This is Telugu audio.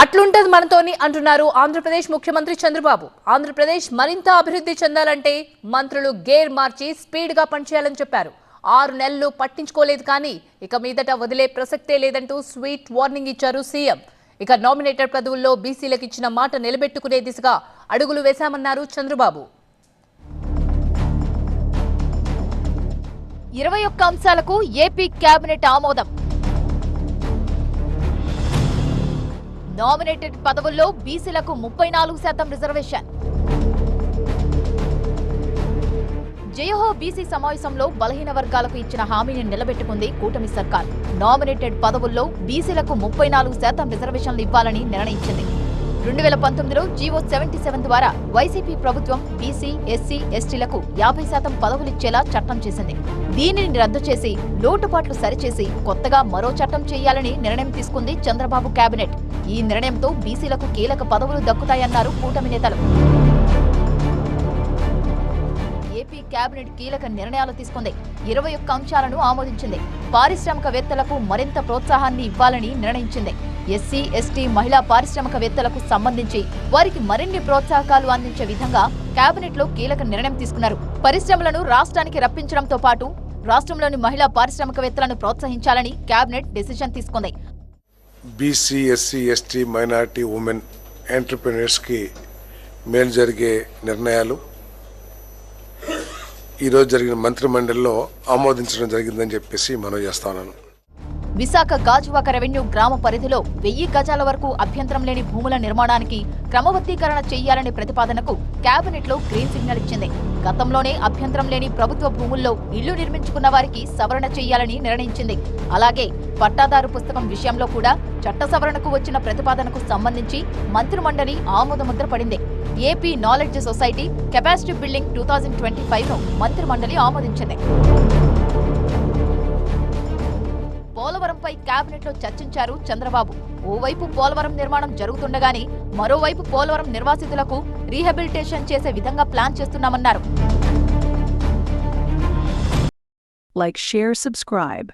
అట్లుంటది మనతోని అంటున్నారు ఆంధ్రప్రదేశ్ ముఖ్యమంత్రి చంద్రబాబు. ఆంధ్రప్రదేశ్ మరింత అభివృద్ధి చెందాలంటే మంత్రులు గేర్ మార్చి స్పీడ్గా పనిచేయాలని చెప్పారు. ఆరు నెలలు పట్టించుకోలేదు కానీ ఇక మీదట వదిలే ప్రసక్తే లేదంటూ స్వీట్ వార్నింగ్ ఇచ్చారు సీఎం. ఇక నామినేటెడ్ పదవుల్లో బీసీలకు ఇచ్చిన మాట నిలబెట్టుకునే దిశగా అడుగులు వేశామన్నారు చంద్రబాబు. ఇరవై ఒక్క అంశాలకు ఏపీ కేబినెట్ ఆమోదం. నామినేటెడ్ పదవుల్లో బీసీలకు ముప్పై నాలుగు శాతం రిజర్వేషన్. జయహో బీసీ సమావేశంలో బలహీన వర్గాలకు ఇచ్చిన హామీని నిలబెట్టుకుంది కూటమి సర్కార్. నామినేటెడ్ పదవుల్లో బీసీలకు ముప్పై నాలుగు శాతం రిజర్వేషన్లు ఇవ్వాలని నిర్ణయించింది. రెండు వేల పంతొమ్మిదిలో జీవో సెవెంటీ సెవెన్ ద్వారా వైసీపీ ప్రభుత్వం బీసీ ఎస్సీ ఎస్టీలకు యాభై శాతం పదవులిచ్చేలా చట్టం చేసింది. దీనిని రద్దు చేసి లోటుపాట్లు సరిచేసి కొత్తగా మరో చట్టం చేయాలని నిర్ణయం తీసుకుంది చంద్రబాబు కేబినెట్ ఈ నిర్ణయంతో బీసీలకు కీలక పదవులు దక్కుతాయన్నారు కూటమి నేతలు. ఏపీ కేబినెట్ కీలక నిర్ణయాలు తీసుకుంది. ఇరవై ఒక్క అంశాలను ఆమోదించింది. పారిశ్రామికవేత్తలకు మరింత ప్రోత్సాహాన్ని ఇవ్వాలని నిర్ణయించింది. ఎస్సీ ఎస్టీ మహిళా పారిశ్రామికవేత్తలకు సంబంధించి వారికి మరిన్ని ప్రోత్సాహకాలు అందించే విధంగా కేబినెట్లో కీలక నిర్ణయం తీసుకున్నారు. పరిశ్రమలను రాష్ట్రానికి రప్పించడంతో పాటు రాష్ట్రంలోని మహిళా పారిశ్రామికవేత్తలను ప్రోత్సహించాలని కేబినెట్ డెసిషన్ తీసుకుంది. BC SC ST minority women ఎంటర్ప్రినర్స్కి మేలు జరిగే నిర్ణయాలు ఈరోజు జరిగిన మంత్రిమండలిలో ఆమోదించడం జరిగిందని చెప్పేసి మనం చేస్తా ఉన్నాను. విశాఖ గాజువాక రెవెన్యూ గ్రామ పరిధిలో వెయ్యి గజాల వరకు అభ్యంతరం లేని భూముల నిర్మాణానికి క్రమబద్ధీకరణ చేయాలనే ప్రతిపాదనకు కేబినెట్లో గ్రీన్ సిగ్నల్ ఇచ్చింది. గతంలోనే అభ్యంతరం లేని ప్రభుత్వ భూముల్లో ఇళ్ళు నిర్మించుకున్న వారికి సవరణ చేయాలని నిర్ణయించింది. అలాగే పట్టాదారు పుస్తకం విషయంలో కూడా చట్ట సవరణకు వచ్చిన ప్రతిపాదనకు సంబంధించి మంత్రిమండలి ఆమోదముద్ర పడింది. AP knowledge society capacity building two thousand twenty ఫైవ్ను మంత్రిమండలి ఆమోదించింది. పోలవరంపై కేబినెట్లో చర్చించారు చంద్రబాబు. ఓవైపు పోలవరం నిర్మాణం జరుగుతుండగానే మరోవైపు పోలవరం నిర్వాసితులకు రీహాబిలిటేషన్ చేసే విధంగా ప్లాన్ చేస్తున్నామన్నారు. Like share subscribe